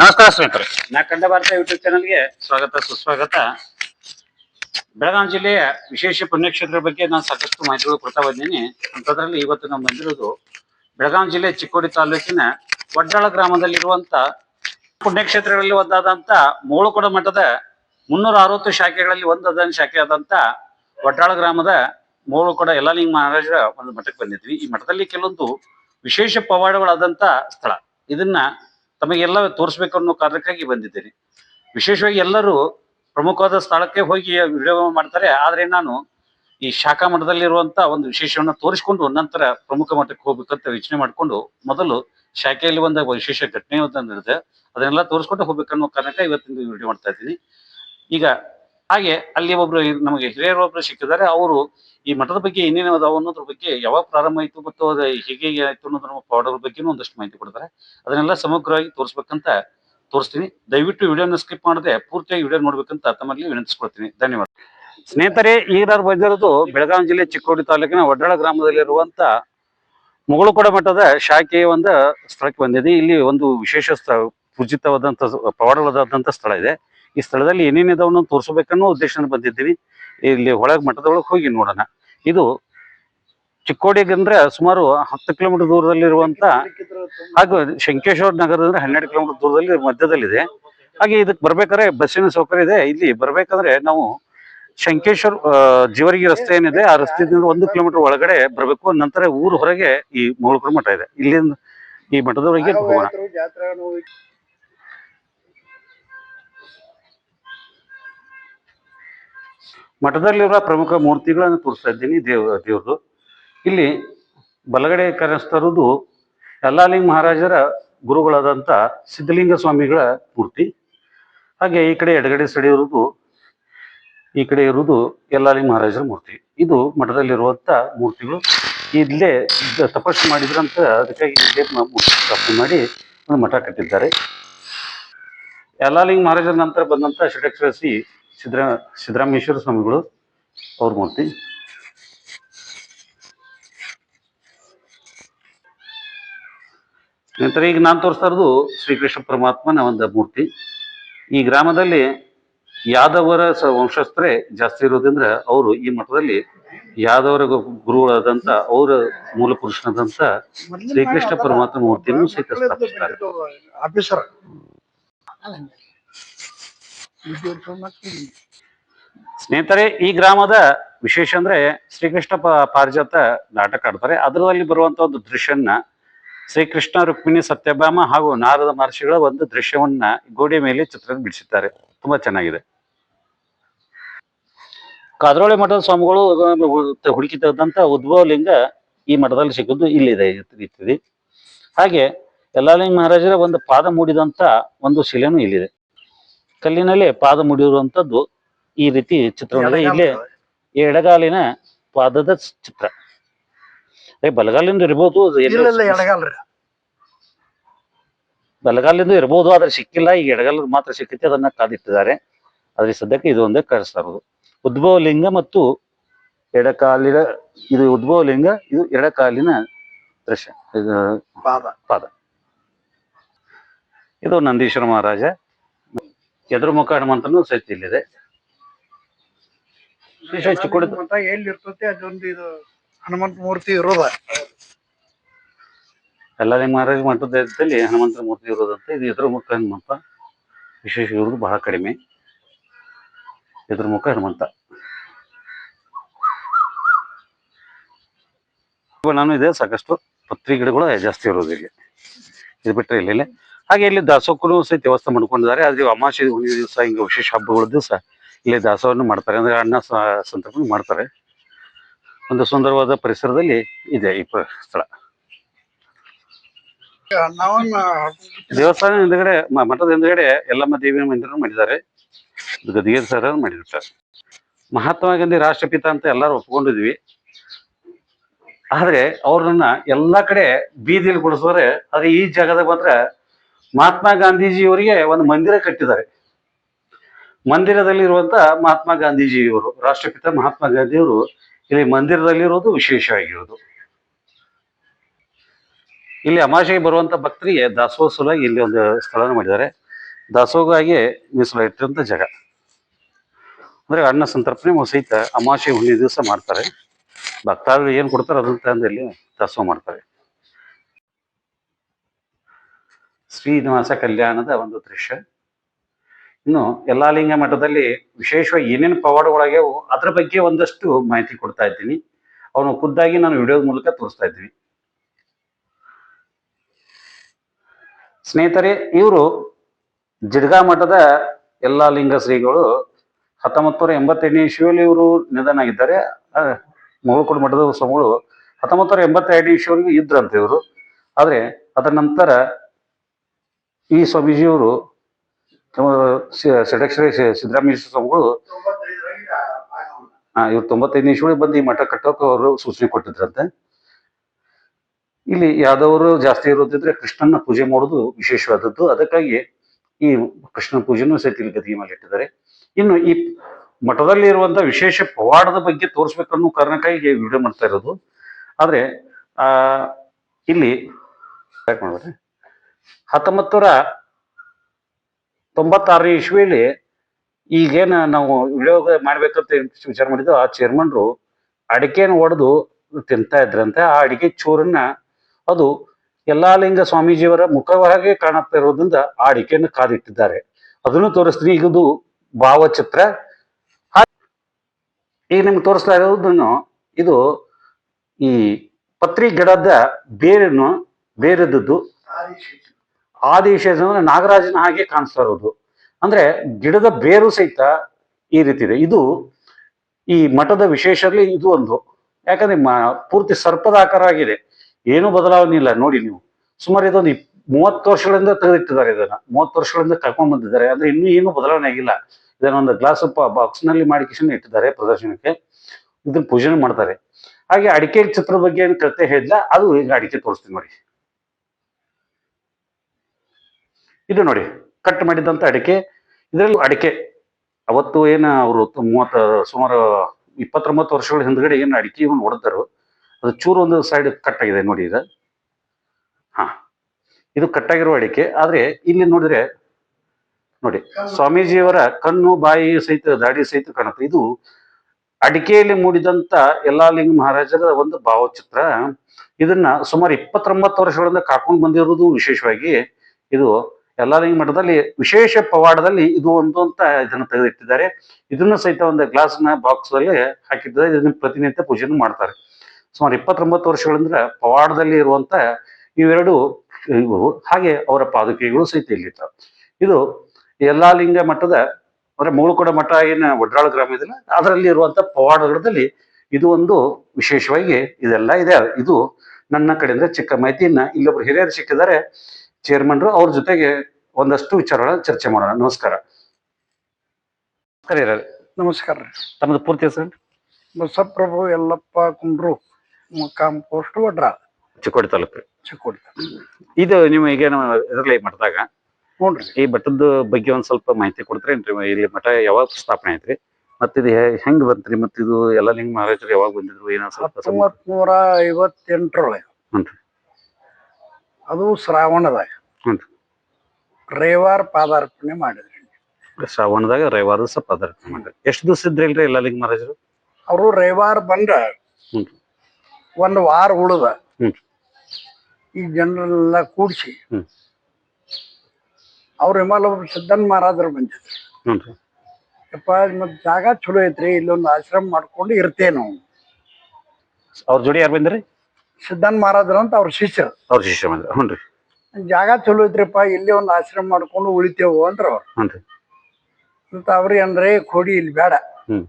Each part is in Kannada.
ನಮಸ್ಕಾರ ಸ್ನೇಹಿತರೆ. ನಾ ಕಂಡ ಭಾರತ ಯೂಟ್ಯೂಬ್ ಚಾನಲ್ಗೆ ಸ್ವಾಗತ, ಸುಸ್ವಾಗತ. ಬೆಳಗಾವಿ ಜಿಲ್ಲೆಯ ವಿಶೇಷ ಪುಣ್ಯಕ್ಷೇತ್ರ ಬಗ್ಗೆ ನಾನು ಸಾಕಷ್ಟು ಮಾಹಿತಿಗಳು ಕೊಡ್ತಾ ಬಂದೀನಿ. ಅಂಥದ್ರಲ್ಲಿ ಇವತ್ತು ನಾವು ಬಂದಿರೋದು ಬೆಳಗಾವಿ ಜಿಲ್ಲೆ ಚಿಕ್ಕೋಡಿ ತಾಲೂಕಿನ ಒಡ್ಡಾಳ ಗ್ರಾಮದಲ್ಲಿರುವಂತ ಪುಣ್ಯಕ್ಷೇತ್ರಗಳಲ್ಲಿ ಒಂದಾದಂತ ಮೂಳುಕೊಡ ಮಠದ ಮುನ್ನೂರ ಅರವತ್ತು ಶಾಖೆಗಳಲ್ಲಿ ಒಂದಾದ ಶಾಖೆ ಆದಂತ ವಡ್ಡಾಳ ಗ್ರಾಮದ ಮೂಳುಕೊಡ ಯಲ್ಲಾಲಿಂಗ ಮಹಾರಾಜರ ಒಂದು ಮಠಕ್ಕೆ ಬಂದಿದ್ವಿ. ಈ ಮಠದಲ್ಲಿ ಕೆಲವೊಂದು ವಿಶೇಷ ಪವಾಡಗಳಾದಂತ ಸ್ಥಳ. ಇದನ್ನ ತಮಗೆಲ್ಲ ತೋರಿಸ್ಬೇಕು ಅನ್ನೋ ಕಾರಣಕ್ಕಾಗಿ ಬಂದಿದ್ದೇನೆ. ವಿಶೇಷವಾಗಿ ಎಲ್ಲರೂ ಪ್ರಮುಖವಾದ ಸ್ಥಳಕ್ಕೆ ಹೋಗಿ ವಿಡಿಯೋ ಮಾಡ್ತಾರೆ. ಆದರೆ ನಾನು ಈ ಶಾಖಾ ಮಠದಲ್ಲಿರುವಂತಹ ಒಂದು ವಿಶೇಷವನ್ನ ತೋರಿಸ್ಕೊಂಡು ನಂತರ ಪ್ರಮುಖ ಮಠಕ್ಕೆ ಹೋಗ್ಬೇಕಂತ ಯೋಚನೆ ಮಾಡ್ಕೊಂಡು ಮೊದಲು ಶಾಖೆಯಲ್ಲಿ ಒಂದು ವಿಶೇಷ ಘಟನೆ ನಡೆದಿದೆ. ಅದನ್ನೆಲ್ಲ ತೋರಿಸ್ಕೊಂಡು ಹೋಗ್ಬೇಕನ್ನೋ ಕಾರಣಕ್ಕೆ ಇವತ್ತಿನ ವಿಡಿಯೋ ಮಾಡ್ತಾ ಇದ್ದೀನಿ. ಈಗ ಹಾಗೆ ಅಲ್ಲಿ ಒಬ್ರು ನಮಗೆ ಹಿರಿಯರು ಒಬ್ರು ಸಿಕ್ಕಿದ್ದಾರೆ, ಅವರು ಈ ಮಠದ ಬಗ್ಗೆ ಏನೇನು ಅದಾವ ಅನ್ನೋದ್ರ ಬಗ್ಗೆ ಯಾವಾಗ ಪ್ರಾರಂಭ ಆಯ್ತು ಮತ್ತು ಅದು ಹೇಗೆ ಆಯ್ತು ಅನ್ನೋದ್ರ ಪವಾಡಗಳ ಬಗ್ಗೆನೂ ಒಂದಷ್ಟು ಮಾಹಿತಿ ಕೊಡ್ತಾರೆ. ಅದನ್ನೆಲ್ಲ ಸಮಗ್ರವಾಗಿ ತೋರಿಸ್ಬೇಕಂತ ತೋರಿಸ್ತೀನಿ. ದಯವಿಟ್ಟು ವಿಡಿಯೋನ ಸ್ಕಿಪ್ ಮಾಡದೆ ಪೂರ್ತಿಯಾಗಿ ವಿಡಿಯೋ ನೋಡ್ಬೇಕಂತ ತಮ್ಮಲ್ಲಿ ವಿನಂತಿಸ್ಕೊಳ್ತೀನಿ. ಧನ್ಯವಾದ. ಸ್ನೇಹಿತರೆ ಈಗ ಬಂದಿರೋದು ಬೆಳಗಾವಿ ಜಿಲ್ಲೆ ಚಿಕ್ಕೋಡಿ ತಾಲೂಕಿನ ಒಡ್ಡಾಳ ಗ್ರಾಮದಲ್ಲಿರುವಂತ ಮುಗುಳುಕೊಡ ಮಠದ ಶಾಖೆಯ ಒಂದು ಸ್ಥಳಕ್ಕೆ ಬಂದಿದೆ. ಇಲ್ಲಿ ಒಂದು ವಿಶೇಷ ಸ್ಥಳ, ಪೂಜಿತವಾದಂತ ಪೌಡರ್ ಸ್ಥಳ ಇದೆ. ಈ ಸ್ಥಳದಲ್ಲಿ ಏನೇನಿದಾವನ್ನ ತೋರಿಸ್ಬೇಕನ್ನೋ ಉದ್ದೇಶನ ಬಂದಿದ್ದೀವಿ. ಇಲ್ಲಿ ಒಳಗ್ ಮಠದೊಳಗೆ ಹೋಗಿ ನೋಡೋಣ. ಇದು ಚಿಕ್ಕೋಡಿಗಂದ್ರೆ ಸುಮಾರು ಹತ್ತು ಕಿಲೋಮೀಟರ್ ದೂರದಲ್ಲಿರುವಂತ ಹಾಗೂ ಶಂಕೇಶ್ವರ ನಗರದಿಂದ ಹನ್ನೆರಡು ಕಿಲೋಮೀಟರ್ ದೂರದಲ್ಲಿ ಮಧ್ಯದಲ್ಲಿದೆ. ಹಾಗೆ ಇದಕ್ಕೆ ಬರ್ಬೇಕಾದ್ರೆ ಬಸ್ಸಿನ ಸೌಕರ್ಯ ಇದೆ. ಇಲ್ಲಿ ಬರ್ಬೇಕಂದ್ರೆ ನಾವು ಶಂಕೇಶ್ವರ್ ಜೀವರಿಗೆ ರಸ್ತೆ ಏನಿದೆ, ಆ ರಸ್ತೆಯಿಂದ ಒಂದು ಕಿಲೋಮೀಟರ್ ಒಳಗಡೆ ಬರಬೇಕು. ನಂತರ ಊರು ಹೊರಗೆ ಈ ಮುಗುಳ್ಕುರ ಮಠ ಇದೆ. ಇಲ್ಲಿಂದ ಈ ಮಠದೊಳಗೆ ಹೋಗೋಣ. ಮಠದಲ್ಲಿರುವ ಪ್ರಮುಖ ಮೂರ್ತಿಗಳನ್ನು ತೋರಿಸ್ತಾ ಇದ್ದೀನಿ ದೇವ, ದೇವ್ರದ್ದು. ಇಲ್ಲಿ ಬಲಗಡೆ ಕಾಣಿಸ್ತಾ ಇರೋದು ಮಹಾರಾಜರ ಗುರುಗಳಾದಂಥ ಸಿದ್ಧಲಿಂಗ ಸ್ವಾಮಿಗಳ ಮೂರ್ತಿ. ಹಾಗೆ ಈ ಕಡೆ ಎಡಗಡೆ ಸೈಡ್ ಇರುವುದು ಈ ಕಡೆ ಇರುವುದು ಯಲ್ಲಾಲಿಂಗ ಮಹಾರಾಜರ ಮೂರ್ತಿ. ಇದು ಮಠದಲ್ಲಿರುವಂಥ ಮೂರ್ತಿಗಳು. ಇಲ್ಲೇ ತಪಸ್ಸು ಮಾಡಿದ್ರಂತ ಅದಕ್ಕಾಗಿ ಇಲ್ಲೇ ಮೂರ್ತಿ ಮಾಡಿ ಒಂದು ಮಠ ಕಟ್ಟಿದ್ದಾರೆ. ಯಲ್ಲಾಲಿಂಗ ಮಹಾರಾಜರ ನಂತರ ಬಂದಂಥ ಷಡಕ್ಷರಸಿ ಸಿದ್ದರಾ ಸಿದ್ದರಾಮೇಶ್ವರ ಸ್ವಾಮಿಗಳು ಅವ್ರ ಮೂರ್ತಿ. ನಂತರ ಈಗ ನಾನು ತೋರಿಸ್ತಾ ಇರೋದು ಶ್ರೀಕೃಷ್ಣ ಪರಮಾತ್ಮನ ಒಂದು ಮೂರ್ತಿ. ಈ ಗ್ರಾಮದಲ್ಲಿ ಯಾದವರ ವಂಶಸ್ಥರೇ ಜಾಸ್ತಿ ಇರೋದ್ರಿಂದ ಅವರು ಈ ಮಠದಲ್ಲಿ ಯಾದವರ ಗುರುಗಳಾದಂತ ಅವರ ಮೂಲ ಪುರುಷನಾದಂತ ಶ್ರೀಕೃಷ್ಣ ಪರಮಾತ್ಮ ಮೂರ್ತಿಯನ್ನು ಸಹಿತ ಸ್ಥಾಪಿಸ್ತಾರೆ ಸ್ನೇಹಿತರೆ, ಈ ಗ್ರಾಮದ ವಿಶೇಷ ಅಂದ್ರೆ ಶ್ರೀಕೃಷ್ಣ ಪಾರ್ಜಾತ ನಾಟಕ ಆಡ್ತಾರೆ. ಅದರಲ್ಲಿ ಬರುವಂತ ಒಂದು ದೃಶ್ಯನ್ನ ಶ್ರೀಕೃಷ್ಣ, ರುಕ್ಮಿಣಿ, ಸತ್ಯಭಾಮ ಹಾಗೂ ನಾರದ ಮಹರ್ಷಿಗಳ ಒಂದು ದೃಶ್ಯವನ್ನ ಗೋಡೆ ಮೇಲೆ ಚಿತ್ರ ಬಿಡಿಸಿದ್ದಾರೆ. ತುಂಬಾ ಚೆನ್ನಾಗಿದೆ. ಕಾದ್ರೋಳಿ ಮಠದ ಸ್ವಾಮಿಗಳು ಹುಡುಕಿ ಉದ್ಭವ ಲಿಂಗ ಈ ಮಠದಲ್ಲಿ ಸಿಗೋದು ಇಲ್ಲಿದೆ ಇತ್ತಿದೆ ಹಾಗೆ ಯಲ್ಲಾಲಿಂಗ ಮಹಾರಾಜರ ಒಂದು ಪಾದ ಮೂಡಿದಂತ ಒಂದು ಶಿಲೆನೂ ಇಲ್ಲಿದೆ. ಕಲ್ಲಿನಲ್ಲಿ ಪಾದ ಮೂಡಿರುವಂತದ್ದು ಈ ರೀತಿ ಚಿತ್ರ ಇಲ್ಲಿ ಎಡಗಾಲಿನ ಪಾದದ ಚಿತ್ರ. ಬಲಗಾಲಿಂದ ಇರ್ಬೋದು ಬಲಗಾಲಿಂದ ಇರ್ಬೋದು ಆದ್ರೆ ಸಿಕ್ಕಿಲ್ಲ. ಈಗ ಎಡಗಾಲ ಮಾತ್ರ ಸಿಕ್ಕಿತ್ತು ಅದನ್ನ ಕಾದಿಟ್ಟಿದ್ದಾರೆ. ಆದ್ರೆ ಸದ್ಯಕ್ಕೆ ಇದು ಒಂದೇ ಕಾಣಿಸ್ತಾ ಇರೋದು. ಉದ್ಭವ ಲಿಂಗ ಮತ್ತು ಎಡಕಾಲಿನ ಇದು ಉದ್ಭವ ಲಿಂಗ ಇದು ಎಡಕಾಲಿನ ದೃಶ್ಯ. ಪಾದ. ಪಾದ. ಇದು ನಂದೀಶ್ವರ ಮಹಾರಾಜ. ಎದುರು ಮುಖ ಹನುಮಂತನು ಸಹಿತ ಇಲ್ಲಿದೆ. ವಿಶೇಷ ಎಲ್ಲಿ ಇರ್ತೈತಿ ಅದೊಂದು ಇದು ಹನುಮಂತ ಮೂರ್ತಿ ಇರೋದ. ಎಲ್ಲಾರಿ ಮಹಾರಾಜ ಮಠದಲ್ಲಿ ಹನುಮಂತ ಮೂರ್ತಿ ಇರೋದಂತ ಇದು ಎದುರುಮುಖ ಹನುಮಂತ. ವಿಶೇಷ ಇರೋದು ಬಹಳ ಕಡಿಮೆ. ಎದುರುಮುಖ ಹನುಮಂತ. ನಾನು ಇದೆ ಸಾಕಷ್ಟು ಪತ್ರಿ ಗಿಡಗಳು ಜಾಸ್ತಿ ಇರೋದು ಇಲ್ಲಿ. ಇದು ಬಿಟ್ಟರೆ ಇಲ್ಲಿ. ಹಾಗೆ ಇಲ್ಲಿ ದಾಸೋಹಕ್ಕೂ ಸಹಿತ ವ್ಯವಸ್ಥೆ ಮಾಡ್ಕೊಂಡಿದ್ದಾರೆ. ಆದ್ರೆ ಅಮಾವಾಸ್ಯೆ ಹುಣ್ಣಿಮೆ ದಿವಸ ಹಿಂಗೆ ವಿಶೇಷ ಹಬ್ಬಗಳ ದಿವಸ ಇಲ್ಲಿ ದಾಸೋಹವನ್ನು ಮಾಡ್ತಾರೆ. ಅಂದ್ರೆ ಅನ್ನ ಸಂತರ್ಪಣೆ ಮಾಡ್ತಾರೆ. ಒಂದು ಸುಂದರವಾದ ಪರಿಸರದಲ್ಲಿ ಇದೆ ಈ ಸ್ಥಳ. ದೇವಸ್ಥಾನ ಹಿಂದ್ಗಡೆ ಮಠದ ಹಿಂದ್ಗಡೆ ಎಲ್ಲಮ್ಮ ದೇವಿಯ ಮಂದಿರ ಮಾಡಿದ್ದಾರೆ. ಗದಿಗೆ ಸರ ಮಾಡಿರ್ತಾರೆ ಮಹಾತ್ಮ ಗಾಂಧಿ ರಾಷ್ಟ್ರಪಿತ ಅಂತ ಎಲ್ಲರೂ ಒಪ್ಕೊಂಡಿದ್ವಿ. ಆದ್ರೆ ಅವ್ರನ್ನ ಎಲ್ಲಾ ಕಡೆ ಬೀದಿಲಿ ಕೊಡಿಸಿದ್ರೆ ಆದ್ರೆ ಈ ಜಾಗದಾಗ ಮಾತ್ರ ಮಹಾತ್ಮ ಗಾಂಧೀಜಿಯವರಿಗೆ ಒಂದು ಮಂದಿರ ಕಟ್ಟಿದ್ದಾರೆ. ಮಂದಿರದಲ್ಲಿರುವಂತ ಮಹಾತ್ಮ ಗಾಂಧೀಜಿಯವರು, ರಾಷ್ಟ್ರಪಿತ ಮಹಾತ್ಮ ಗಾಂಧಿಯವರು ಇಲ್ಲಿ ಮಂದಿರದಲ್ಲಿರೋದು ವಿಶೇಷವಾಗಿರೋದು ಇಲ್ಲಿ ಅಮಾಶೆಗೆ ಬರುವಂತ ಭಕ್ತರಿಗೆ ದಾಸೋಹ ಸಲುವಾಗಿ ಇಲ್ಲಿ ಒಂದು ಸ್ಥಳನ ಮಾಡಿದ್ದಾರೆ. ದಾಸೋಗಾಗಿ ಮೀಸಲಾಗಿಟ್ಟಿರುವಂತ ಜಾಗ. ಅಂದ್ರೆ ಅನ್ನ ಸಂತರ್ಪಣೆ ಸಹಿತ ಅಮಾಶೆ ಹುಣ್ಣಿ ದಿವಸ ಮಾಡ್ತಾರೆ. ಭಕ್ತಾದಿಗಳು ಏನ್ ಕೊಡ್ತಾರೆ ಅದನ್ನ ತಂದು ಇಲ್ಲಿ ದಾಸೋಹ ಮಾಡ್ತಾರೆ. ಶ್ರೀನಿವಾಸ ಕಲ್ಯಾಣದ ಒಂದು ದೃಶ್ಯ. ಇನ್ನು ಯಲ್ಲಾಲಿಂಗ ಮಠದಲ್ಲಿ ವಿಶೇಷವಾಗಿ ಏನೇನು ಪವಾಡಗಳಾಗ್ಯಾವು ಅದ್ರ ಬಗ್ಗೆ ಒಂದಷ್ಟು ಮಾಹಿತಿ ಕೊಡ್ತಾ ಇದ್ದೀನಿ. ಅವನು ಖುದ್ದಾಗಿ ನಾನು ವಿಡಿಯೋದ ಮೂಲಕ ತೋರಿಸ್ತಾ ಇದ್ದೀನಿ. ಸ್ನೇಹಿತರೆ, ಇವರು ಜಿಡ್ಗಾ ಮಠದ ಎಲ್ಲಾ ಲಿಂಗ ಶ್ರೀಗಳು ಹತ್ತೊಂಬತ್ತು ನೂರ ಎಂಬತ್ತೆಂಟನೇ ಇವರು ನಿಧನ ಆಗಿದ್ದಾರೆ. ಮುಗುಳ್ಕೋಡು ಮಠದ ಸ್ವಾಮಿಗಳು ಹತ್ತೊಂಬತ್ತು ನೂರ ಎಂಬತ್ತೆರಡನೇ ಇಸ್ವಿವರೆಗೂ ಇದ್ರಂತೆ ಇವರು. ಆದ್ರೆ ಅದರ ನಂತರ ಈ ಸ್ವಾಮೀಜಿಯವರು ಷಡಕ್ಷರಿ ಸಿದ್ದರಾಮೇಶ್ವರ ಸ್ವಾಮಿಗಳು ಇವ್ರು ತೊಂಬತ್ತೈದನೇ ಇಸ್ವಿಗೆ ಬಂದು ಈ ಮಠ ಕಟ್ಟೋಕೆ ಅವರು ಸೂಚನೆ ಕೊಟ್ಟಿದ್ರಂತೆ. ಇಲ್ಲಿ ಯಾದವರು ಜಾಸ್ತಿ ಇರೋದಿದ್ರೆ ಕೃಷ್ಣನ ಪೂಜೆ ಮಾಡೋದು ವಿಶೇಷವಾದದ್ದು. ಅದಕ್ಕಾಗಿ ಈ ಕೃಷ್ಣನ ಪೂಜೆನೂ ಸಹಿತ ಇಲ್ಲಿ ಗದಿಗೆ ಮೇಲೆ ಇಟ್ಟಿದ್ದಾರೆ. ಇನ್ನು ಈ ಮಠದಲ್ಲಿ ಇರುವಂತ ವಿಶೇಷ ಪವಾಡದ ಬಗ್ಗೆ ತೋರಿಸ್ಬೇಕನ್ನೋ ಕಾರಣಕ್ಕಾಗಿ ವಿಡಿಯೋ ಮಾಡ್ತಾ ಇರೋದು. ಆದ್ರೆ, ಆ, ಇಲ್ಲಿ ಯಾಕ್ ಮಾಡ್ಬೇಡ್ರಿ ನೂರ ತೊಂಬತ್ತಾರನೇ ಇಸ್ವಿಯಲ್ಲಿ ಈಗೇನ ನಾವು ವಿಡಿಯೋ ಮಾಡ್ಬೇಕಂತ ವಿಚಾರ ಮಾಡಿದ್ರು ಆ ಚೇರ್ಮನ್ರು ಅಡಿಕೆನ ಒಡೆದು ತಿಂತಾ ಇದ್ರಂತೆ. ಆ ಅಡಿಕೆ ಚೂರನ್ನ ಅದು ಎಲ್ಲಾ ಲಿಂಗ ಸ್ವಾಮೀಜಿಯವರ ಮುಖವಾಗಿ ಕಾಣುತ್ತಾ ಇರೋದ್ರಿಂದ ಆ ಅಡಿಕೆಯನ್ನು ಕಾದಿಟ್ಟಿದ್ದಾರೆ. ಅದನ್ನು ತೋರಿಸ್ತೀನಿ. ಈಗದು ಭಾವಚಿತ್ರ. ಈಗ ನಿಮ್ಗೆ ತೋರಿಸ್ತಾ ಇರೋದನ್ನು ಇದು ಈ ಪತ್ರಿ ಗಿಡದ ಬೇರನ್ನು, ಬೇರೆದದ್ದು ಅಂದ್ರೆ ನಾಗರಾಜನ ಹಾಗೆ ಕಾಣಿಸ್ತಾ ಇರೋದು. ಅಂದ್ರೆ ಗಿಡದ ಬೇರು ಸಹಿತ ಈ ರೀತಿ ಇದೆ ಇದು ಈ ಮಠದ ವಿಶೇಷದಲ್ಲಿ ಇದು ಒಂದು. ಯಾಕಂದ್ರೆ ಪೂರ್ತಿ ಸರ್ಪದ ಆಕಾರ ಆಗಿದೆ. ಏನು ಬದಲಾವಣೆ ಇಲ್ಲ ನೋಡಿ ನೀವು. ಸುಮಾರು ಇದೊಂದು ಮೂವತ್ತು ವರ್ಷಗಳಿಂದ ತೆಗೆದಿಟ್ಟಿದ್ದಾರೆ ಇದನ್ನ. ಮೂವತ್ತು ವರ್ಷಗಳಿಂದ ಕರ್ಕೊಂಡ್ ಬಂದಿದ್ದಾರೆ. ಅಂದ್ರೆ ಇನ್ನೂ ಏನು ಬದಲಾವಣೆ ಆಗಿಲ್ಲ. ಇದನ್ನ ಒಂದು ಗ್ಲಾಸ್ ಬಾಕ್ಸ್ನಲ್ಲಿ ಮಾಡಿ ಕಿಶನ್ ಇಟ್ಟಿದ್ದಾರೆ ಪ್ರದರ್ಶನಕ್ಕೆ. ಇದನ್ನ ಪೂಜೆ ಮಾಡ್ತಾರೆ. ಹಾಗೆ ಅಡಿಕೆ ಚಿತ್ರದ ಬಗ್ಗೆ ಏನು ಕತೆ ಹೇಳಿಲ್ಲ. ಅದು ಈಗ ಅಡಿಕೆ ತೋರಿಸ್ತೀನಿ ನೋಡಿ. ಇದು ನೋಡಿ ಕಟ್ ಮಾಡಿದಂತ ಅಡಿಕೆ. ಇದರಲ್ಲಿ ಅಡಿಕೆ. ಅವತ್ತು ಏನ ಅವರು ಮೂವತ್ತ, ಸುಮಾರು ಇಪ್ಪತ್ತೊಂಬತ್ತು ವರ್ಷಗಳ ಹಿಂದ್ಗಡೆ ಏನು ಅಡಿಕೆ ಹೊಡೆದರು, ಅದು ಚೂರು ಒಂದು ಸೈಡ್ ಕಟ್ ಆಗಿದೆ ನೋಡಿ ಇದು ಹಾ, ಇದು ಕಟ್ಟಾಗಿರುವ ಅಡಿಕೆ. ಆದ್ರೆ ಇಲ್ಲಿ ನೋಡಿದ್ರೆ, ನೋಡಿ, ಸ್ವಾಮೀಜಿಯವರ ಕಣ್ಣು, ಬಾಯಿ ಸಹಿತ, ದಾಡಿ ಸಹಿತ ಕಾಣುತ್ತೆ. ಇದು ಅಡಿಕೆಯಲ್ಲಿ ಮೂಡಿದಂತ ಎಲ್ಲಾ ಲಿಂಗ ಮಹಾರಾಜರ ಒಂದು ಭಾವಚಿತ್ರ. ಇದನ್ನ ಸುಮಾರು ಇಪ್ಪತ್ತೊಂಬತ್ತು ವರ್ಷಗಳಿಂದ ಕಾಕೊಂಡು ಬಂದಿರುವುದು ವಿಶೇಷವಾಗಿ ಇದು ಯಲ್ಲಾಲಿಂಗ ಮಠದಲ್ಲಿ ವಿಶೇಷ ಪವಾಡದಲ್ಲಿ ಇದು ಒಂದು ಅಂತ ಇದನ್ನ ತೆಗೆದಿಟ್ಟಿದ್ದಾರೆ. ಇದನ್ನು ಸಹಿತ ಒಂದು ಗ್ಲಾಸ್ನ ಬಾಕ್ಸ್ ಅಲ್ಲಿ ಹಾಕಿದ್ದಾರೆ. ಇದನ್ನ ಪ್ರತಿನಿತ್ಯ ಪೂಜೆಯನ್ನು ಮಾಡ್ತಾರೆ. ಸುಮಾರು ಇಪ್ಪತ್ತೊಂಬತ್ತು ವರ್ಷಗಳಿಂದ ಪವಾಡದಲ್ಲಿ ಇರುವಂತ ಇವೆರಡು ಇವು. ಹಾಗೆ ಅವರ ಪಾದುಕೆಗಳು ಸಹಿತ ಇಲ್ಲಿತ್ತು ಇದು ಯಲ್ಲಾಲಿಂಗ ಮಠದ ಅಂದ್ರೆ ಮೂಳುಕೊಡ ಮಠ ಏನ ವಡ್ರಾಳ ಗ್ರಾಮ ಇದೆಯಲ್ಲ ಅದರಲ್ಲಿ ಇರುವಂತ ಪವಾಡಗಳಲ್ಲಿ ಇದು ಒಂದು ವಿಶೇಷವಾಗಿ ಇದೆಲ್ಲ ಇದೆ. ಇದು ನನ್ನ ಕಡೆಯಿಂದ ಚಿಕ್ಕ ಮಾಹಿತಿಯನ್ನ ಇಲ್ಲೊಬ್ರು ಹಿರಿಯರು ಸಿಕ್ಕಿದ್ದಾರೆ. ಚೇರ್ಮನ್ರು ಅವ್ರ ಜೊತೆಗೆ ಒಂದಷ್ಟು ವಿಚಾರಗಳನ್ನ ಚರ್ಚೆ ಮಾಡೋಣ. ನಮಸ್ಕಾರ. ನಮಸ್ಕಾರ. ನಮಸ್ಕಾರ ರೀ. ತಮ್ಮದು ಪೂರ್ತಿ ಹೆಸರು ಬಸಪ್ರಭು ಎಲ್ಲಪ್ಪ ಕುಂಡ್ರು ಮುಕ್ಕಾಂ ಪೋಸ್ಟ್ ವಡ್ರ. ಚಿಕ್ಕೋಡಿ ತಾಲೂಕು ಚಿಕ್ಕೋಡಿ ಇದು ನೀವು ಈಗ ಇದರಲ್ಲಿ ಮಠದಾಗ ನೋಡ್ರಿ ಈ ಮಠದ ಬಗ್ಗೆ ಒಂದ್ ಸ್ವಲ್ಪ ಮಾಹಿತಿ ಕೊಡ್ತೀರೇನ್ರಿ ಇಲ್ಲಿ ಮಠ ಯಾವಾಗ ಸ್ಥಾಪನೆ ಐತ್ರಿ ಮತ್ತೆ ಇದು ಹೆಂಗ್ ಬಂತ್ರಿ? ಮತ್ತೆ ಇದು ಎಲ್ಲ ಲಿಂಗ ಮಹಾರಾಜರು ಯಾವಾಗ ಬಂದಿದ್ರು? ಏನೋ ಹತ್ತೊಂಬತ್ ನೂರ ಐವತ್ತೆಂಟರೊಳಗೆ. ಹ್ಞೂ ಅದು ಶ್ರಾವಣದಾಗ. ಹ್ಞೂನ್ರಿ. ರವಿವಾರ ಪಾದಾರ್ಪಣೆ ಮಾಡಿದ್ರಿ. ಶ್ರಾವಣದಾಗ ರವಿವಾರ ದಿವಸ ಪಾದಾರ್ಪಣೆ ಮಾಡಿದ್ರಿ. ಎಷ್ಟು ದಿವಸ ಇದ್ರಿಲ್ರಿ ಎಲ್ಲ ಲಿಂಗ ಮಹಾರಾಜರು? ಅವರು ರವಿವಾರ ಬಂದ್ರ ಹ್ಞೂನ್ರಿ. ಒಂದು ವಾರ ಉಳಿದ. ಈ ಜನರೆಲ್ಲ ಕೂಡಿಸಿ ಹ್ಞೂ ಅವ್ರ ಹಿಮಾಲ ಸಿದ್ದನ್ ಮಹಾರಾಜರು ಬಂದಿದ್ರು. ರೀ ಯಪ್ಪ ಮತ್ತೆ ಜಾಗ ಚಲೋ ಐತ್ರಿ ಇಲ್ಲೊಂದು ಆಶ್ರಮ ಮಾಡ್ಕೊಂಡು ಇರ್ತೇವೆ ನಾವು. ಅವ್ರ ಜೋಡಿ ಯಾರು ಬಂದ್ರಿ? ಸಿದ್ದನ್ ಮಹಾರಾಜರು ಅಂತ ಅವ್ರ ಶಿಷ್ಯರು. ಅವ್ರ ಶಿಷ್ಯ ಬಂದ್ರ. ಹ್ಞೂನ್ರಿ. ಜಾಗ ಚಲೋ ಐತ್ರಿಪ್ಪ ಇಲ್ಲಿ ಒಂದು ಆಶ್ರಮ ಮಾಡ್ಕೊಂಡು ಉಳಿತೇವು ಅಂದ್ರ ಅವ್ರು. ಅಂತ ಅವ್ರಿ ಅಂದ್ರೆ ಕೊಡಿ ಇಲ್ಲಿ ಬೇಡ. ಹ್ಮ್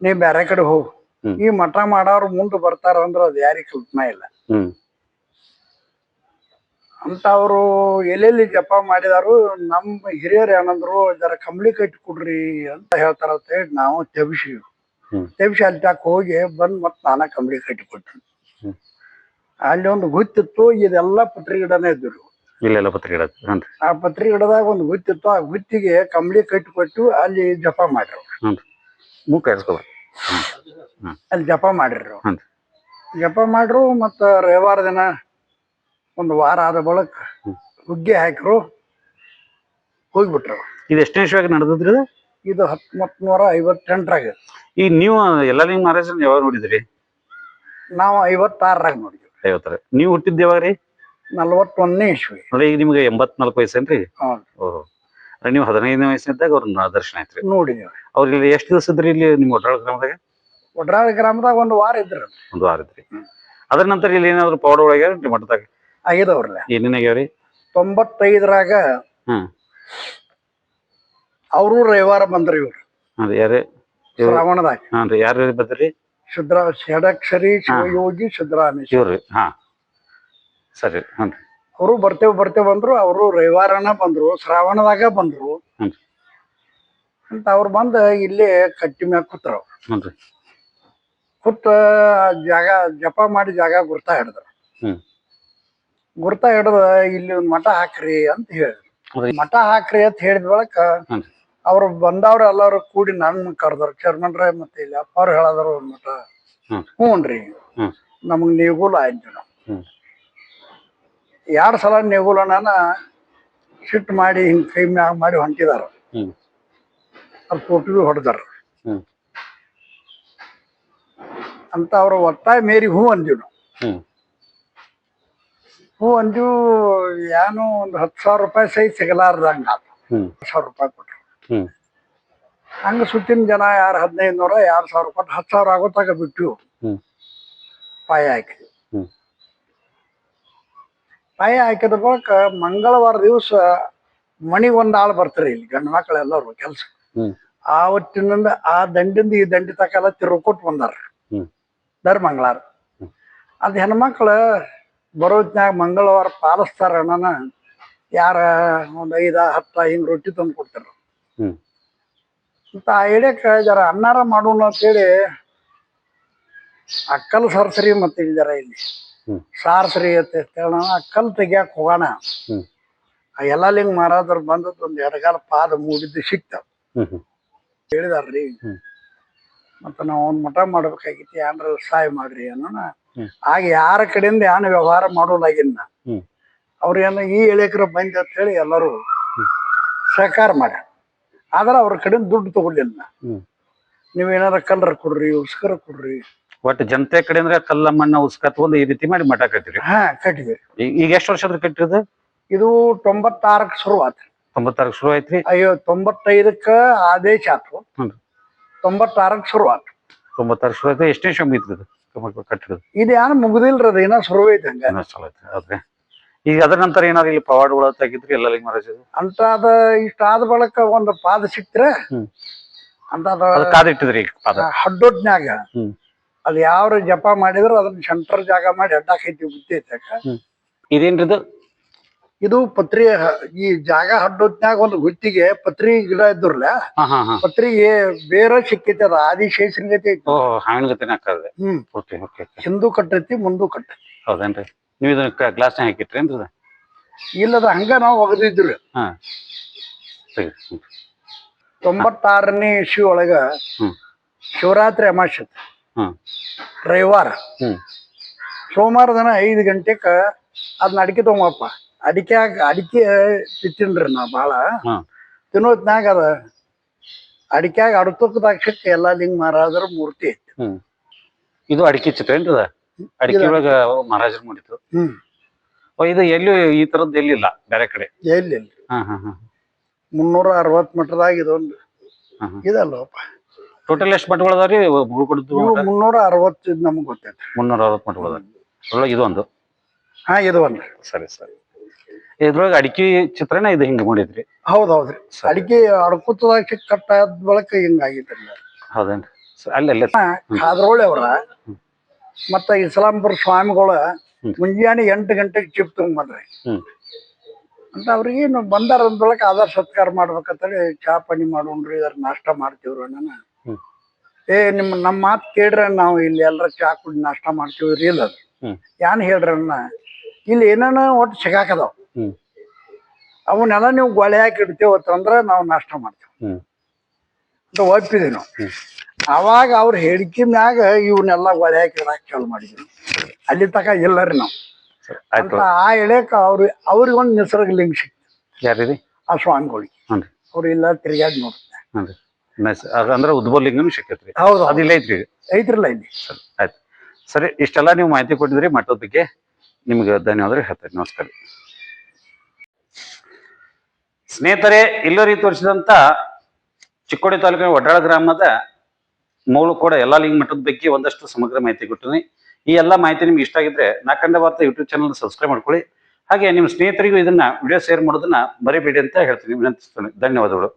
ನೀ ಬೇರೆ ಕಡೆ ಹೋಗು. ಹ್ಮ್. ಈ ಮಠ ಮಾಡೋರು ಮುಂದೆ ಬರ್ತಾರ ಅಂದ್ರ ಅದು ಯಾರಿಗ್ ಕಲ್ಪನೆ ಇಲ್ಲ. ಹ್ಮ್ ಅಂತ ಅವರು ಎಲ್ಲೆಲ್ಲಿ ಜಪ ಮಾಡಿದಾರು ನಮ್ಮ ಹಿರಿಯರು ಏನಂದ್ರು ಜರ ಕಂಬಳಿ ಕಟ್ಟಿ ಕೊಡ್ರಿ ಅಂತ ಹೇಳ್ತಾರ ಅಂತ ಹೇಳಿ ನಾವು ತೆಬಿಸಿ ಹ್ಮ್. ತೆಬಿಸಿ ಅಲ್ಲಿ ತಾಕ ಹೋಗಿ ಬಂದ್ ಮತ್ ನಾನ ಕಂಬಳಿ ಕಟ್ಟಿ ಕೊಟ್ರಿ. ಹ್ಮ್. ಅಲ್ಲಿ ಒಂದು ಗುತ್ತಿತ್ತು ಇದೆಲ್ಲ ಪತ್ರಿ ಗಿಡನೇ ಇದ್ರು ಇಲ್ಲೆಲ್ಲ ಪತ್ರಿಕೆ ಗಿಡ ಆ ಪತ್ರಿ ಗಿಡದಾಗ ಒಂದು ಗುತ್ತಿತ್ತು ಆ ಗುತ್ತಿಗೆ ಕಂಬಳಿ ಕಟ್ಟಿ ಕೊಟ್ಟು ಅಲ್ಲಿ ಜಪ ಮಾಡ್ರು. ಹ್ಞೂನ್ರಿ ಮೂಕ ಇರ್ಸ್ಕೊಬ ಅಲ್ಲಿ ಜಪ ಮಾಡಿರ್ರು ಜಪ ಮಾಡ್ರು ಮತ್ತ ರವಿವಾರ ದಿನ ಒಂದು ವಾರ ಆದ ಬಳಿಕ ಹುಗ್ಗಿ ಹಾಕ್ರು ಹೋಗ್ಬಿಟ್ರು. ಇದು ಎಷ್ಟನೇ ಇಸ್ವಿಯಾಗ ನಡೆದಿದ್ರಿ ಇದು? ಇದು ಹತ್ತೊಂಬತ್ ನೂರ ಐವತ್ತೆಂಟರಾಗ. ಈಗ ನೀವು ಎಲ್ಲ ನಿಮ್ ಮಹಾರಾಜನ್ ಯಾವಾಗ ನೋಡಿದ್ರಿ? ನಾವು ಐವತ್ತಾರರಾಗ ನೋಡಿದ್ವಿ. ಐವತ್ತರ ನೀವು ಹುಟ್ಟಿದ್ ಯಾವಾಗ ರೀ? ನಲ್ವತ್ತೊಂದನೇ ಇಸ್ವಿ. ಅಂದ್ರೆ ಈಗ ನಿಮ್ಗೆ ಎಂಬತ್ನಾಲ್ಕು ವಯಸ್ಸೇನ್ರಿ ಹೌದು. ಓಹೋ. ಅಂದ್ರೆ ನೀವು ಹದಿನೈದನೇ ವಯಸ್ಸಿನಿದ್ದಾಗ ಅವ್ರನ್ನ ದರ್ಶನ ಆಯ್ತ್ರಿ ನೋಡಿ ಅವ್ರ ಇಲ್ಲಿ ಎಷ್ಟು ದಿವಸ ಇದ್ರಿ ಇಲ್ಲಿ ನಿಮ್ಮ ಒಡ್ರಾಳ ಗ್ರಾಮದಾಗ? ಒಡ್ರಾಳ ಗ್ರಾಮದಾಗ ಒಂದು ವಾರ ಇದ್ರು. ಒಂದು ವಾರ ಇದ್ರಿ. ಅದ್ರ ನಂತರ ಇಲ್ಲಿ ಏನಾದ್ರು ಪೌಡ ಒಳಗ್ಯಾರ ನಿಮ್ಮ ಮಠದಾಗ? ಆಗಿದವ್ರಲ್ಲ ಏನೇನಾಗ್ಯಾವ್ರಿ ತೊಂಬತ್ತೈದರಾಗ ಹ್ಮ್. ಅವರು ರವಿವಾರ ಬಂದ್ರಿ ಇವ್ರು. ಅದ್ ಯಾರೇ? ಶ್ರಾವಣದಾಗ. ಹಾನ್ ರೀ ಯಾರು ಬಂದ್ರಿ? ಶುದ್ರ ಷಡಕ್ಷರಿ ಶಿವಯೋಗಿ ಇವ್ರಿ ಹಾ. ಸರಿ ಹ್ಞೂ ಅವರು ಬರ್ತೇವ್ ಬರ್ತೇವ್ ಬಂದ್ರು ಅವರು ರವಿವಾರನ ಬಂದ್ರು ಶ್ರಾವಣದಾಗ ಬಂದ್ರು. ಅಂತ ಅವ್ರು ಬಂದ ಇಲ್ಲಿ ಕಟ್ಟಿ ಮ್ಯಾಗ ಕೂತ್ರ. ಹ್ಞೂ ರೀ. ಕೂತ ಜಾಗ ಜಪ ಮಾಡಿ ಜಾಗ ಗುರ್ತಾ ಹಿಡಿದ್ರು. ಗುರ್ತ ಗುರ್ತಾ ಹಿಡ್ದ ಇಲ್ಲಿ ಒಂದ್ ಮಠ ಹಾಕ್ರಿ ಅಂತ ಹೇಳಿದ್ರು. ಮಠ ಹಾಕ್ರಿ ಅಂತ ಹೇಳಿದ ಬಳಿಕ. ಅವ್ರು ಬಂದವ್ರ ಎಲ್ಲಾರು ಕೂಡಿ ನನ್ ಕರೆದ್ರು ರೇ ಮತ್ತೆ ಇಲ್ಲಿ ಅಪ್ಪ ಅವ್ರು ಹೇಳದ್ರು ಮಠ. ಹ್ಞೂನ್ರಿ. ನಮಗ್ ನೀಗೂಲ ಆಯ್ತು ನಾವು ಸಲ ಎರಡ್ ಸಲ ನೀಗುಲನ ಸಿಟ್ಟು ಮಾಡಿ ಹಿಂಗ್ ಕೈ ಮ್ಯಾಗ ಮಾಡಿ ಹೊಂಟಿದಾರ. ಅದು ಟೋಪಿ ಹೊಡೆದಾರ. ಅಂತ ಅವ್ರ ಒತ್ತಾಯ ಮೇರಿ ಹೂ ಅಂದಿವ್ ನಾವು. ಹೂ ಅಂದಿವ್ ಏನು ಒಂದ್ ಹತ್ತು ಸಾವಿರ ರೂಪಾಯಿ ಸೈ ಸಿಗಲಾರ್ದಂಗ ಸಾವಿರ ರೂಪಾಯಿ ಕೊಟ್ರು. ಹಂಗ ಸುತ್ತಿನ ಜನ ಯಾರು ಹದಿನೈದು ನೂರ ಎರಡು ಸಾವಿರ ಕೊಟ್ಟು ಹತ್ತು ಸಾವಿರ ಆಗೋ ತಗ ಬಿಟ್ಟು. ಪಾಯ ಹಾಕಿ. ಪಾಯ ಹಾಕಿದ ಬಳಿಕ ಮಂಗಳವಾರ ದಿವಸ ಮಣಿ ಒಂದ್ ಆಳು ಬರ್ತಾರೆ ಇಲ್ಲಿ ಗಂಡು ಮಕ್ಕಳು ಎಲ್ಲರೂ ಕೆಲ್ಸ. ಆವತ್ತಿನಿಂದ ಆ ದಂಡಿಂದ ಈ ದಂಡಿ ತಕಲ್ಲ ತಿರುಕೊಟ್ಟು ಬಂದಾರ ಧರ್ಮಂಗಳಾರ ದರ್ ಮಂಗಳಾರ ಹ್ಮ್. ಅದ್ ಹೆಣ್ಮಕ್ಳು ಬರೋತ್ನಾಗ ಮಂಗಳವಾರ ಪಾಲಿಸ್ತಾರ ಅಣ್ಣನ ಯಾರ ಒಂದ್ ಐದ ಹತ್ತ ಹಿಂಗ್ ರೊಟ್ಟಿ ತಂದು ಕೊಡ್ತಾರ. ಅಂತ ಆ ಹಿಡಿಯಕ ಜರ ಅನ್ನಾರ ಮಾಡೋಣ ಅಂತೇಳಿ ಅಕ್ಕಲ್ ಸರ್ಸರಿ ಮತ್ತೆ ಇಲ್ಲಿ. ಜರ ಇಲ್ಲಿ. ಸಾರ್ಸರಿ ಅಂತ ಹೇಳ ಅಕ್ಕಲ್ ತೆಗಿಯಾಕ್ ಹೋಗೋಣ. ಆ ಎಲ್ಲಲಿಂಗ್ ಮಾರಾದ್ರ ಬಂದದ್ ಒಂದ್ ಎಡಗಾಲ ಪಾದ ಮೂಡಿದ್ದು ಸಿಕ್ತಾವ ಹೇಳಿದಾರ್ರಿ. ಮತ್ತ ನಾವ್ ಒಂದ್ ಮಠ ಮಾಡ್ಬೇಕಾಗಿತ್ತು. ಏನ್ರ ಸಹಾಯ ಮಾಡ್ರಿ ಅನ್ನೋಣ. ಆಗ ಯಾರ ಕಡೆಯಿಂದ ಏನ್ ವ್ಯವಹಾರ ಮಾಡೋಲಾಗಿನ್ನ ಅವ್ರ ಏನ ಈ ಎಳೆಕರ ಬಂದ ಅಂತ ಹೇಳಿ ಎಲ್ಲರೂ ಸಹಕಾರ ಮಾಡ್ಯಾರ. ಆದ್ರ ಅವ್ರ ಕಡೆ ದುಡ್ಡು ತಗೊಳ್ಳಿಲ್ಲ. ಹ್ಮ್. ನೀವ್ ಏನಾರ ಕಲ್ರ ಕೊಡ್ರಿ ಉಸ್ಕರ ಕೊಡ್ರಿ. ಒಟ್ಟು ಜನತೆ ಕಡೆ ಅಂದ್ರೆ ಕಲ್ಲ ಮಣ್ಣ ಉಸ್ಕ ತಗೊಂಡು ಈ ರೀತಿ ಮಾಡಿ ಮಠ ಕಟ್ಟಿರಿ. ಹಾ ಕಟ್ಟಿದ್ವಿ ಈಗ ಎಷ್ಟು ವರ್ಷದ ಕಟ್ಟಿರೋದು? ಇದು ತೊಂಬತ್ತಾರಕ್ ಶುರು ತೊಂಬತ್ತಾರಕ್ ತೊಂಬತ್ತಾರಕ್ಕೆ ಶುರು ಆಯ್ತ್ರಿ ಅಯ್ಯೋ ತೊಂಬತ್ತೈದಕ್ಕ ಆದೇಶ ಆತು. ಹ್ಮ್. ತೊಂಬತ್ತಾರಕ್ ಶುರು ಆತು ತೊಂಬತ್ತಾರು ಶುರು ಆಯ್ತು ಎಷ್ಟನೇ ಶಂಬ ಇತ್ತು ಕಟ್ಟಿರೋದು? ಇದು ಯಾರು ಮುಗ್ದಿಲ್ರಿ ಅದು ಇನ್ನ ಶುರು ಐತೆ ಹಂಗ ಚಲೋ ಐತ್ರಿ ಈಗ ಅದ್ರ ನಂತರ ಏನಾದ್ರು ಇಲ್ಲಿ ಪವಾಡಗಳು ತೆಗಿದ್ರಿ ಎಲ್ಲ ಲಿಂಗ ಮಹಾರಾಜ ಅಂತ ಅದ ಇಷ್ಟ ಆದ ಬಳಕ ಒಂದು ಪಾದ ಸಿಕ್ತ್ರೆ. ಅಂತ ಅದ ಕಾದಿಟ್ಟಿದ್ರಿ ಈಗ ಪಾದ? ಹ್ಮ್. ಅದ್ ಯಾವ ಜಪ ಮಾಡಿದ್ರು ಅದನ್ನ ಸೆಂಟರ್ ಜಾಗ ಮಾಡಿ ಅಡ್ಡಾಕೈತಿ ಬುದ್ಧಿ ಐತೆ ಇದೇನ್ರಿ ಇದು? ಪತ್ರಿ ಈ ಜಾಗ ಹಡ್ಡೊಡ್ನ್ಯಾಗ ಒಂದು ಗುತ್ತಿಗೆ ಪತ್ರಿ ಗಿಡ ಇದ್ರಲ್ಲ ಪತ್ರಿಗೆ ಬೇರೆ ಸಿಕ್ಕೈತಿ ಅದ ಆದಿಶೇಷನ್ ಗತಿ ಹ್ಮ್. Okay okay. ಹಿಂದೂ ಕಟ್ಟೈತಿ ಮುಂದೂ ಕಟ್ಟೈತಿ. ಹೌದೇನ್ರಿ? ನೀವು ಇದನ್ನ ಗ್ಲಾಸ್ನಾಗ ಹಾಕಿಟ್ರೇನ್ರಿ ಇದು? ಇಲ್ಲದ ಹಂಗ ನಾವು ಒಗದಿದ್ರು ಹಾ. ಸರಿ ಹ್ಮ್. ತೊಂಬತ್ತಾರನೇ ಇಶ್ಯೂ ಒಳಗ ಹ್ಮ್. ಶಿವರಾತ್ರಿ ಅಮಾವಾಸ್ಯೆ ಹ್ಮ್. ರವಿವಾರ. ಹ್ಮ್. ಸೋಮವಾರ ದಿನ ಐದು ಗಂಟೆಕ ಅದನ್ನ ಅಡಿಕೆ ತಗೊಂಬಪ್ಪ. ಅಡಿಕೆ ಅಡಿಕೆ ತಿತ್ತಿನ್ರಿ ನಾ ಭಾಳ ಹ್ಮ್ ತಿನ್ನೋತ್ನಾಗ ಅದ. ಅಡಿಕ್ಯಾಗ ಅಡತಕ್ಕದಾಕ್ಷಕ್ಕೆ ಎಲ್ಲಾ ಲಿಂಗ ಮಾರಾದ್ರ ಮೂರ್ತಿ ಐತಿ. ಹ್ಮ್. ಇದು ಅಡಿಕೆ ಚಿತ್ರ ಏನ್ರಿ ಅದ? ಅಡಿಕೆ ಒಳಗ ಮಹಾರಾಜರು ಮಾಡಿದ್ರು. ಹ್ಮ್. ಇದು ಎಲ್ಲೂ ಈ ತರದ್ದು ಎಲ್ಲಿಲ್ಲ? ಬೇರೆ ಕಡೆ. ಎಲ್ಲಿ ಹಾ ಹಾ ಹಾ. ಮುನ್ನೂರ ಅರವತ್ ಮಠದಾಗ ಇದೊಂದು ಹಾ, ಹಾ. ಇದಲ್ಲಪ್ಪ. ಟೋಟಲ್ ಎಷ್ಟು ಮಠಗಳು ಅದಾವ್ರಿ ಮುಳುಗಡದ್ದು ಇವು ಮುನ್ನೂರ ಅರವತ್ತು ನಮ್ಗೆ ಗೊತ್ತೈತಿ. ಮುನ್ನೂರ ಅರವತ್ತು ಮಠಗಳು ಅದಾವ. ಅದ್ರೊಳಗೆ ಇದು ಒಂದು? ಹಾ ಇದು ಒಂದು. ಸರಿ ಸರಿ. ಇದ್ರೊಳಗೆ ಅಡಿಕೆ ಚಿತ್ರನ ಇದು ಹಿಂಗ ಮಾಡಿದ್ರಿ? ಹೌದೌದ್ರಿ. ಹೌದ್ರಿ ಸರಿ. ಅಡಿಕೆ ಅಡ್ಕುತ್ತದಾಗ ಕಟ್ಟಾದ ಬಳಕ ಹಿಂಗಾಗಿತ್ತು ಹೌದೇನ್ರಿ? ಸರಿ, ಅಲ್ಲಿ ಅಲ್ಲೇ ಖಾದ್ರೋಳಿ ಅವರ ಮತ್ತ ಇಸ್ಲಾಂಪುರ ಸ್ವಾಮಿಗಳು. ಮುಂಜಾನೆ ಎಂಟು ಗಂಟೆಗೆ ಚಿಪ್ ತಗೊಂಡ್ಬಂದ್ರಿ. ಅಂತ ಅವ್ರಿಗೆ ಏನು ಬಂದಾರ ಅಂದ್ರೊಳಕ ಆಧಾರ್ ಸತ್ಕಾರ ಮಾಡ್ಬೇಕಂತೇಳಿ ಚಾ ಪಾನಿ ಮಾಡೋಣ್ರಿ ಇದ್ರ ನಾಷ್ಟ ಮಾಡ್ತೀವ್ರಿ ಅಣ್ಣ ಹ್ಮ್. ಏ ನಿಮ್ಮ ನಮ್ಮ ಮಾತು ಕೇಳ್ರಿ ನಾವು ಇಲ್ಲಿ ಎಲ್ಲರ ಚಾ ಕುಡಿ ನಾಷ್ಟ ಮಾಡ್ತೀವ್ರಿ ಇಲ್ಲ ಅದು ಯಾನ್ ಹೇಳ್ರಿ ಅಣ್ಣ ಇಲ್ಲಿ ಏನೇನ ಒಟ್ಟು ಸಿಗಾಕದಾವ. ಅವನ್ನೆಲ್ಲ ನೀವು ಗೊಳೆ ಹಾಕಿ ಇಡ್ತೇವತ್ತಂದ್ರ ನಾವು ನಾಷ್ಟ ಮಾಡ್ತೇವೆ. ಅಂತ ಒಪ್ಪಿದ್ವಿ ನಾವು. ಅವಾಗ ಅವ್ರ ಹೇಳಿಕೆ ಮ್ಯಾಗ ಇವನ್ನೆಲ್ಲ ಒಳೆ ಕೇಳಕ್ ಚಾಲು ಮಾಡಿದ್ವಿ ಅಲ್ಲಿ ತಕ ಎಲ್ಲರಿ ನಾವು. ಅಂತ ಆ ಎಳೆಕ ಅವ್ರ ಅವ್ರಿಗೆ ಒಂದು ನಿಸರ್ಗ ಲಿಂಗ ಸಿಕ್ತು ಆ ಸ್ವಾಮಿಗಳಿಗೆ. ಹ್ಞೂ ಅವ್ರು ಇಲ್ಲ ತಿರ್ಗಾಡಿ ನೋಡ್ತಾರೆ. ಹ್ಞೂ ಅಂದ್ರೆ ಉದ್ಬೋಲಿಂಗನು ಸಿಕ್ಕೈತ್ರಿ ಹೌದು ಅದಿಲ್ಲ ಐತ್ರಿ ಐತ್ರಲ್ಲ ಇಲ್ಲಿ. ಸರಿ ಆಯ್ತು. ಸರಿ ಇಷ್ಟೆಲ್ಲ ನೀವು ಮಾಹಿತಿ ಕೊಟ್ಟಿದ್ರಿ ಮಠದ ಬಗ್ಗೆ ನಿಮ್ಗೆ ಧನ್ಯವಾದ ಹೇಳ್ತಾರೆ ನಮಸ್ಕಾರ. ಸ್ನೇಹಿತರೆ ಇಲ್ಲರಿ ತೋರಿಸಿದಂತ ಚಿಕ್ಕೋಡಿ ತಾಲೂಕಿನ ಒಡ್ರಾಳ ಗ್ರಾಮದ ಮೂಳು ಕೂಡ ಎಲ್ಲಾ ಲಿಂಗ ಮಠದ ಬಗ್ಗೆ ಒಂದಷ್ಟು ಸಮಗ್ರ ಮಾಹಿತಿ ಕೊಟ್ಟಿನಿ ಈ ಎಲ್ಲ ಮಾಹಿತಿ ನಿಮ್ಗೆ ಇಷ್ಟ ಆಗಿದ್ರೆ ನಾಕಂಡ ವಾರ್ತೆ ಯೂಟ್ಯೂಬ್ ಚಾನಲ್ ಸಬ್ಸ್ಕ್ರೈಬ್ ಮಾಡ್ಕೊಳ್ಳಿ. ಹಾಗೆ ನಿಮ್ಮ ಸ್ನೇಹಿತರಿಗೂ ಇದನ್ನ ವಿಡಿಯೋ ಶೇರ್ ಮಾಡೋದನ್ನ ಮರಿಬೇಡಿ ಅಂತ ಹೇಳ್ತೀನಿ. ವಿನಂತಿಸ್ತೇನೆ. ಧನ್ಯವಾದಗಳು.